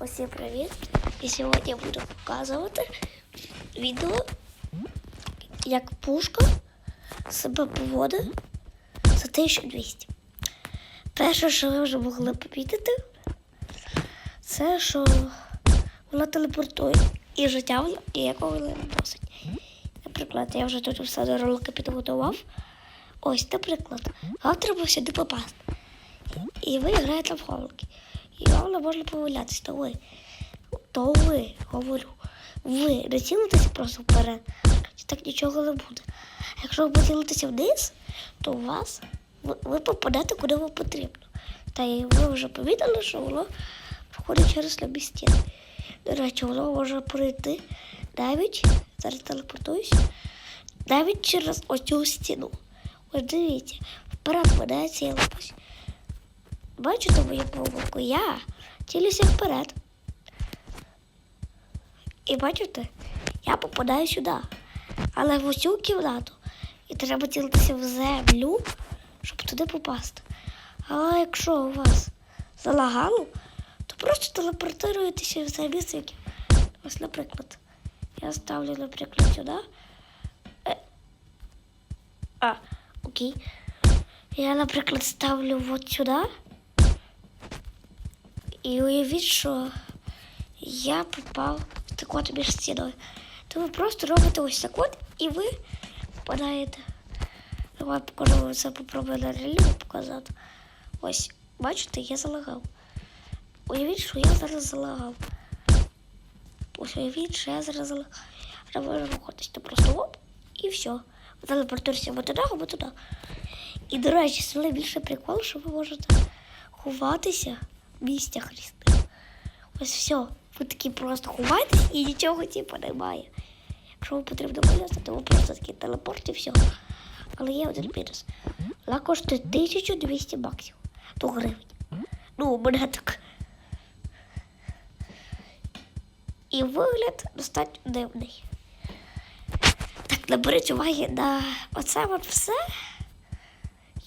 Усім привіт! І сьогодні я буду показувати відео, як пушка себе поводить за 1200. Перше, що ви вже могли помітити, це що вона телепортує і життя вона ніякого не носить. Наприклад, я вже тут все до ролика підготував. Ось, наприклад, вам треба сюди попасти. І ви граєте в хованки. І вам не можна помилятися, то ви. То ви, говорю. Ви не цілитеся просто вперед. Так нічого не буде. А якщо ви поцілитеся вниз, то у вас ви, ви попадете куди вам потрібно. Та і ви вже помітили, що воно проходить через любі стіни. До речі, воно може пройти навіть, зараз телепортуюсь, навіть через оцю стіну. Ось дивіться, вперед мене цілимось. Бачите мою помилку? Я цілюся вперед. І бачите, я попадаю сюди. Але в оцю кімнату. І треба цілитися в землю, щоб туди попасти. А якщо у вас залагало, то просто телепортуєтеся в це місце. яке- Ось, наприклад, я ставлю, наприклад, сюди. Е. А, окей. Я, наприклад, ставлю от сюди. І уявіть, що я попав в так от між стіною. То ви просто робите ось так от, і ви попадаєте. Давай покажу це попробую на релі показати. Ось, бачите, я залагав. Уявіть, що я зараз залагав. Ось уявіть, що я зараз залагав. Можу виходити то просто оп, і все. Телепортуєшся або туди, або туди. І, до речі, це найбільший прикол, що ви можете ховатися в місцях різних. Ось все. Ви такі просто ховаєтесь і нічого типу немає. Якщо вам потрібно вилізти, то ви просто такий телепорт і все. Але є один мінус. Вона коштує 1200 баксів. То гривень. Ну, у мене так. І вигляд достатньо дивний. Так, наберіть уваги на оце от все.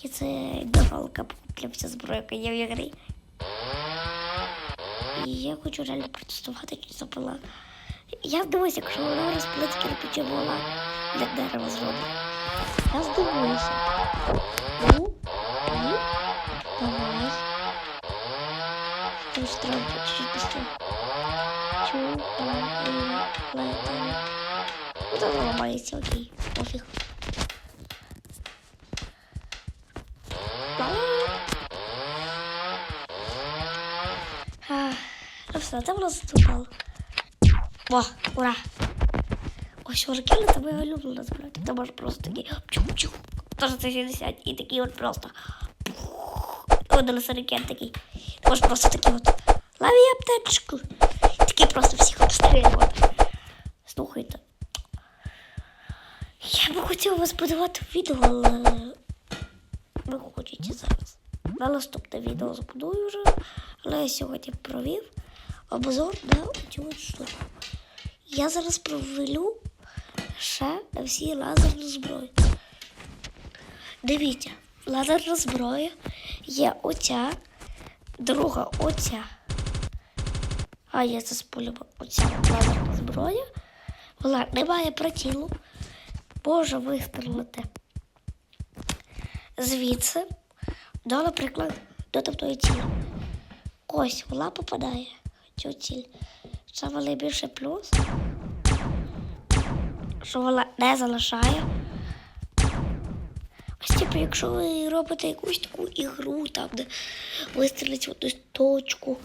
І це довалка покуплявся зброю, яка є в ігрі. І я хочу реально протестувати, чи запила. Я здивуюся, якщо вона розплить кирпичі була для дерева зроблена. Я здивуюся. Ну, ні, давай. Тому треба чуть-чуть пустити. Чу, летом. Ну, то ламається, окей, пофіг. А, Це воно заступало. О, ура! Ось оркели тебе я люблю назбирати. Ти можеш просто такий чук-чук. Тож це 60 і такий от просто. Один сорокет такий. Ти можеш просто такий от. Лови аптечку. Такий просто всіх обстрілювати. Слухайте. Я би хотіла вас подавати відео, але ви хочете зараз. На наступне відео збудую вже, але я сьогодні провів обзор на цю штуку. Я зараз провелю ще всі лазерні зброї. Дивіться, лазерна зброя є оця, друга оця. А я це спулював оця лазерна зброя. Вона не має прицілу. Може вистрілити звідси до, наприклад, до тобто цілі. Ось вона попадає ціль. Це найбільший плюс, що вона не залишає. Ось, типу, якщо ви робите якусь таку ігру, там, де вистрілить в одну точку,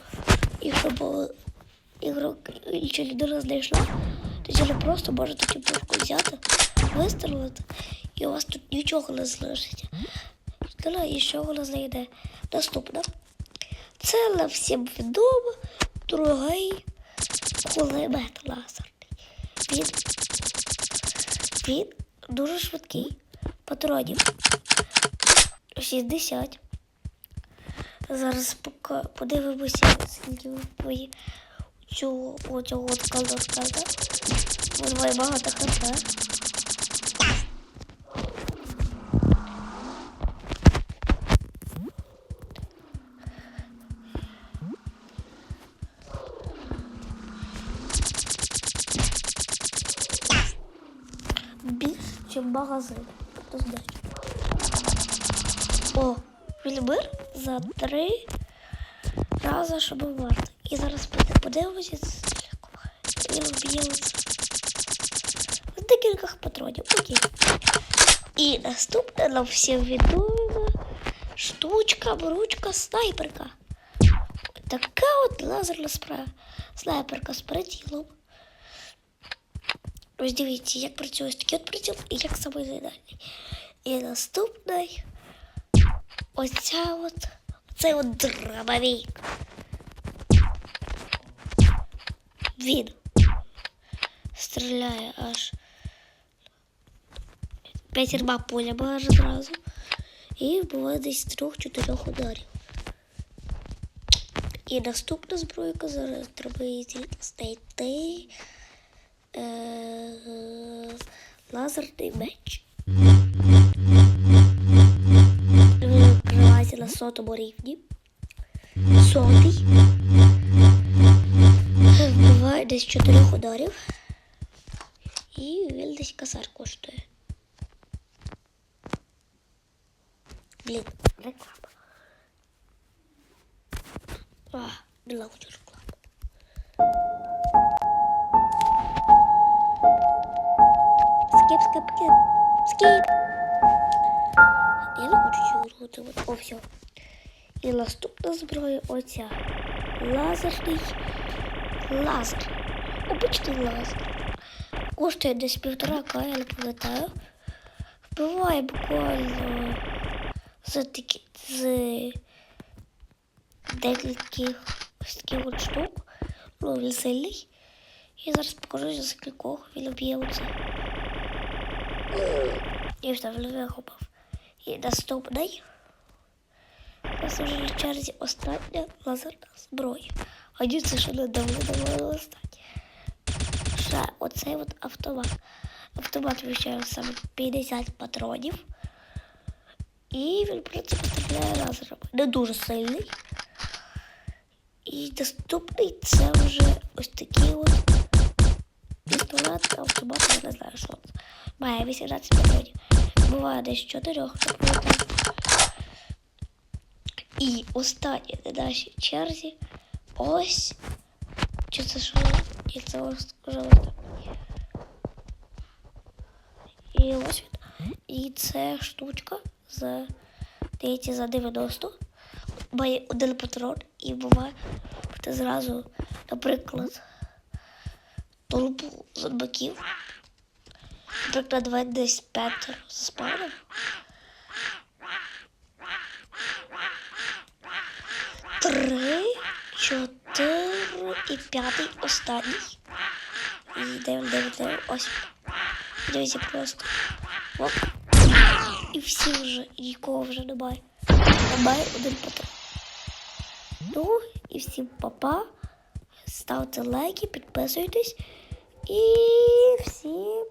і щоб ігрок інша людина знайшла, то ціле просто можете цю пушку взяти, вистрілити, і у вас тут нічого не залишиться. Людина нічого не знайде. Наступне. Це на всім відомо другий кулемет лазерний. Він, він дуже швидкий. Патронів 60. Зараз подивимося, скільки ви бої цього оцього от. Він має багато хп. Магазин. Хто знає. О, Вільбир за три рази, щоб варто. І зараз подивимося. І вб'ємо з декількох патронів. Окей. І наступне нам всім відома штучка, бручка, снайперка. Така от лазерна спра... снайперка з прицілом. Ось дивіться, як працює ось такий от приціл і як самий ідеальний. І наступний оця от, оцей от дробовик. Він стріляє аж п'ятірма полями аж одразу. І вбиває десь трьох-чотирьох ударів. І наступна збройка зараз треба її знайти. Е, лазерний меч. Відкривається на сотому рівні. Сотий. Вбиває десь чотирьох ударів. І він десь косар коштує. Блін, реклама. А, була хочу реклама. Скіп. Я не хочу гру. О, все. І наступна зброя оця. Лазерний лазер. Обичний лазер. Коштує десь півтора к, я не пам'ятаю. Вбиває буквально з такі з декільких ось таких от штук. Ну, він сильний. І зараз покажу за скількох він об'є оце. Все, він вихопав. І наступний. Зараз вже на черзі остання лазерна зброя. А ні, це ще не давно давно останнє. Ще оцей от автомат. Автомат вміщає саме 50 патронів. І він, в принципі, стріляє лазером. Не дуже сильний. І наступний це вже ось такий от пістолет, автомат, я не знаю, що це. Має 18 патронів. Буває десь 4 наприклад. І останнє на нашій черзі ось. Чи це що? І це ось так. І ось він. І це штучка за, здається, за 90. Має один патрон і буває зразу, наприклад, толпу зомбаків. Наприклад, давай десь п'ятеро заспавнив. Три, чотири і п'ятий останній. І дивимо, дивимо, дивимо. Ось. Дивіться просто. Оп. І всі вже, і нікого вже немає. Немає один патрон. Ну, і всім папа. Ставте лайки, підписуйтесь. І всім